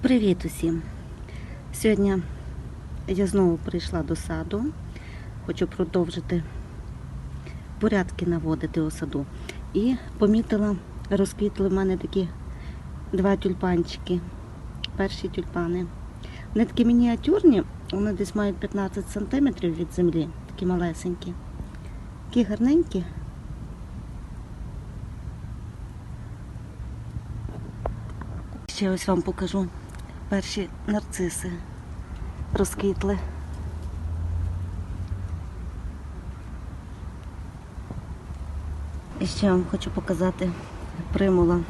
Привіт усім! Сьогодні я знову прийшла до саду. Хочу продовжити порядки наводити у саду. І помітила, розквітли в мене такі два тюльпанчики. Перші тюльпани. Вони такі мініатюрні, вони десь мають 15 см від землі, такі малесенькі. Такі гарненькі. Ще ось вам покажу перші нарциси розквітли. І ще вам хочу показати примула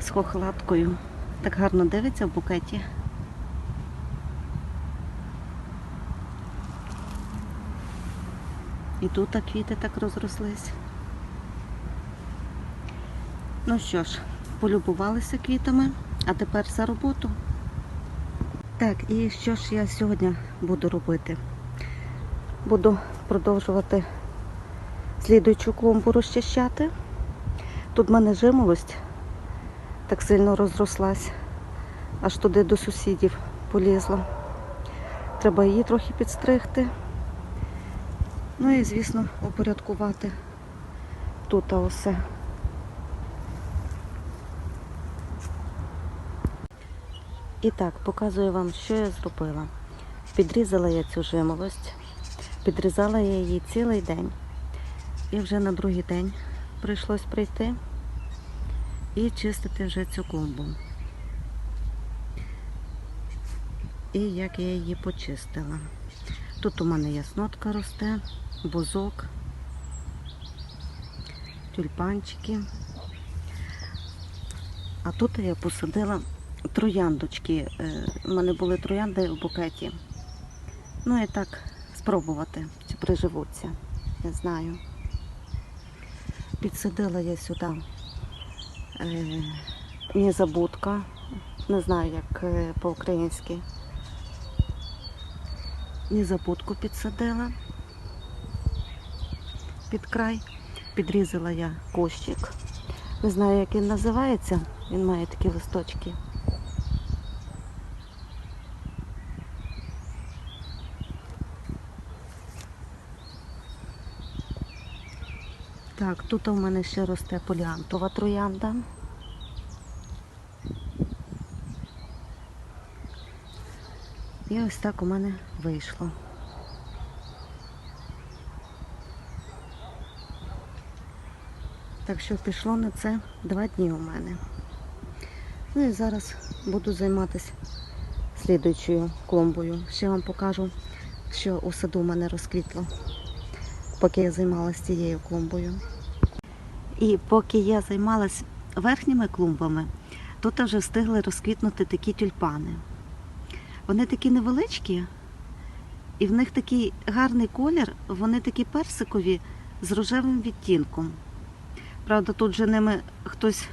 з хохлаткою. Так гарно дивиться в букеті. І тут квіти так розрослись. Ну що ж, полюбувалися квітами, а тепер за роботу. Так, і що ж я сьогодні буду робити? Буду продовжувати слідуючу клумбу розчищати. Тут в мене жимолость так сильно розрослась, аж туди до сусідів полізла. Треба її трохи підстригти. Ну і, звісно, упорядкувати тут усе. І так, показую вам, що я зробила. Підрізала я цю жимолость, підрізала я її цілий день. І вже на другий день прийшлось прийти і чистити вже цю клумбу. І як я її почистила. Тут у мене яснотка росте, бузок, тюльпанчики. А тут я посадила трояндочки. Е, У мене були троянди в букеті. Ну і так спробувати, чи приживуться. Не знаю. Підсадила я сюди е, незабудка. Не знаю, як е, по-українськи. Незабудку підсадила під край. Підрізала я кущик. Не знаю, як він називається. Він має такі листочки. Так, тут у мене ще росте поліантова троянда. І ось так у мене вийшло. Так що пішло на це два дні у мене. Ну і зараз буду займатися слідуючою клумбою. Ще вам покажу, що у саду у мене розквітло, поки я займалася цією клумбою. І поки я займалась верхніми клумбами, тут вже встигли розквітнути такі тюльпани. Вони такі невеличкі, і в них такий гарний колір, вони такі персикові з рожевим відтінком. Правда, тут же ними хтось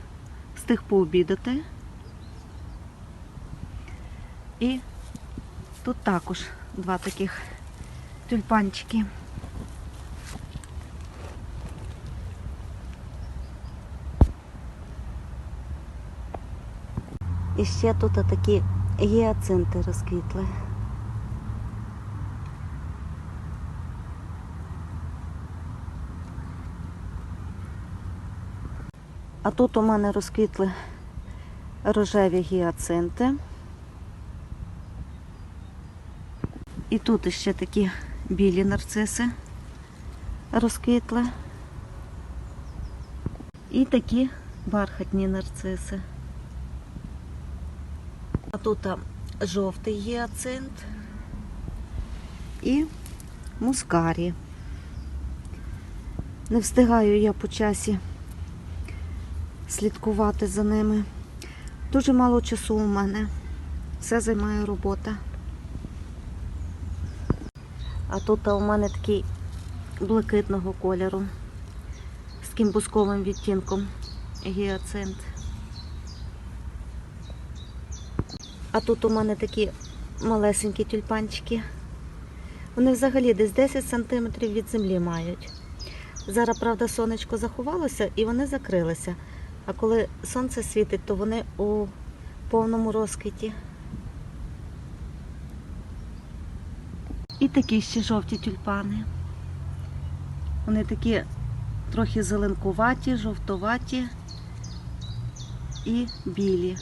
встиг пообідати. І тут також два таких тюльпанчики. І ще тут такі гіацинти розквітли. А тут у мене розквітли рожеві гіацинти. І тут ще такі білі нарциси розквітли. І такі бархатні нарциси. А тут жовтий гіацинт і мускарі. Не встигаю я по часі слідкувати за ними. Дуже мало часу у мене. Все займає робота. А тут у мене такий блакитного кольору з таким бусковим відтінком гіацинт. А тут у мене такі малесенькі тюльпанчики. Вони взагалі десь 10 сантиметрів від землі мають. Зараз, правда, сонечко заховалося і вони закрилися. А коли сонце світить, то вони у повному розквіті. І такі ще жовті тюльпани. Вони такі трохи зеленкуваті, жовтуваті і білі.